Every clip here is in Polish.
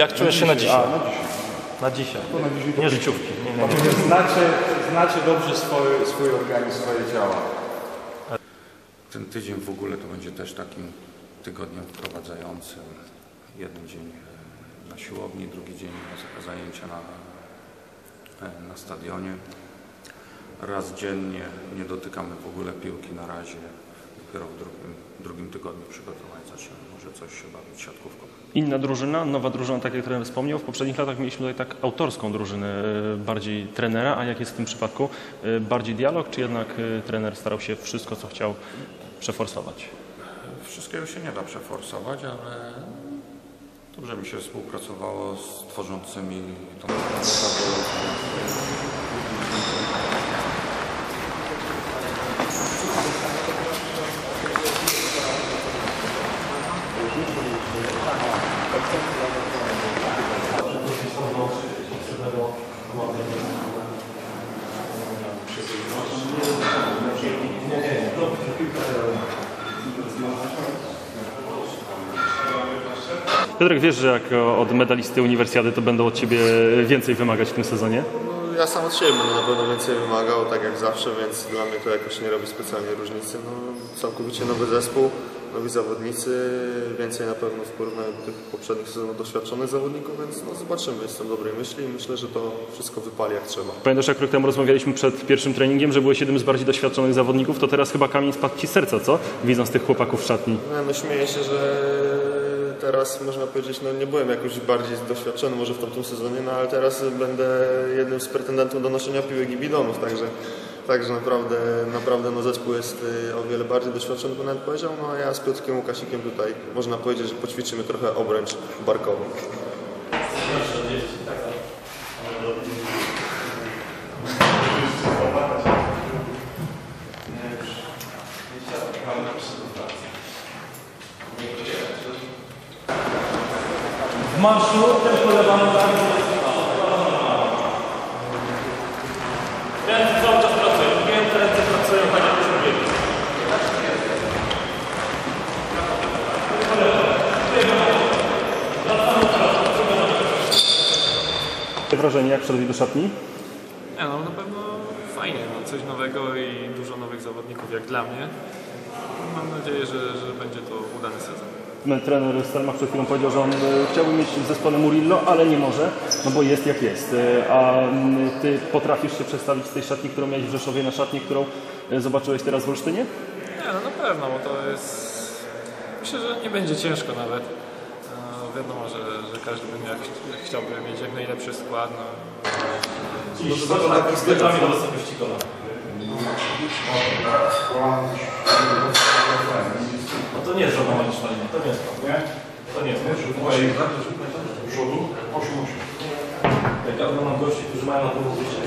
Jak czujesz się na dzisiaj? A, na dzisiaj. Na dzisiaj. To na dzisiaj to Nie życiówki. Nie, nie, nie. Znacie, znacie dobrze swój, swój organizm, swoje ciała. Ten tydzień w ogóle to będzie też takim tygodniem wprowadzającym. Jeden dzień e, na siłowni, drugi dzień na zajęcia na, e, na stadionie. Raz dziennie nie dotykamy w ogóle piłki na razie. Dopiero w drugim tygodniu przygotowań zaczniemy może coś się bawić siatkówką. Inna drużyna, nowa drużyna, tak jak trener wspomniał. W poprzednich latach mieliśmy tutaj tak autorską drużynę, e, bardziej trenera, a jak jest w tym przypadku? E, Bardziej dialog, czy jednak e, trener starał się wszystko, co chciał, przeforsować? Wszystkiego się nie da przeforsować, ale dobrze mi się współpracowało z tworzącymi tą Piotrek, wiesz, że jak od medalisty uniwersjady to będą od Ciebie więcej wymagać w tym sezonie? Ja sam od siebie będę na pewno więcej wymagał, tak jak zawsze, więc dla mnie to jakoś nie robi specjalnie różnicy. No, całkowicie nowy zespół, nowi zawodnicy, więcej na pewno w porównaniu do tych poprzednich sezonów doświadczonych zawodników, więc no, zobaczymy. Jestem dobrej myśli i myślę, że to wszystko wypali jak trzeba. Pamiętasz, jak rok temu rozmawialiśmy przed pierwszym treningiem, że byłeś jednym z bardziej doświadczonych zawodników, to teraz chyba kamień spadł Ci serca, co? Widząc tych chłopaków w szatni. No, no śmieję się, że teraz można powiedzieć, no nie byłem jakoś bardziej doświadczony może w tamtym sezonie, no ale teraz będę jednym z pretendentów do noszenia piłek i bidonów, także, także naprawdę, naprawdę no zespół jest y, o wiele bardziej doświadczony, bym nawet powiedział, no a ja z Piotrkiem Łukasikiem tutaj można powiedzieć, że poćwiczymy trochę obręcz barkową. Marszu też podawano Ręce cały czas pracują. Wiem, te ręce pracują, jak już mówiłem. Wrażenie, jak wszedłeś do szatni? Nie, no na pewno fajnie, no, coś nowego i dużo nowych zawodników jak dla mnie. Mam nadzieję, że, że będzie to udany sezon. No, Trener Stelmach przed chwilą powiedział, że on e, chciałby mieć w zespole Murillo, ale nie może, no bo jest jak jest. E, A Ty potrafisz się przestawić z tej szatni, którą miałeś w Rzeszowie na szatnię, którą e, zobaczyłeś teraz w Olsztynie? Nie, no na pewno, bo to jest... Myślę, że nie będzie ciężko nawet. No, wiadomo, że, że każdy by miał, chciałby mieć jak najlepszy skład. No. Zbieramy do wysokości. No to nie jest to nie jest to. Nie? To nie jest to. Przodu, 8-8. Jak ja oglądam gości, którzy mają na to wyjście,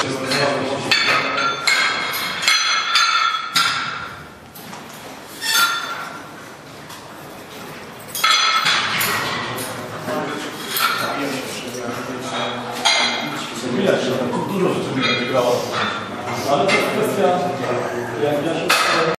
Widać, że tam dużo rzeczy mi będzie grało. Ale to jest kwestia, jak ja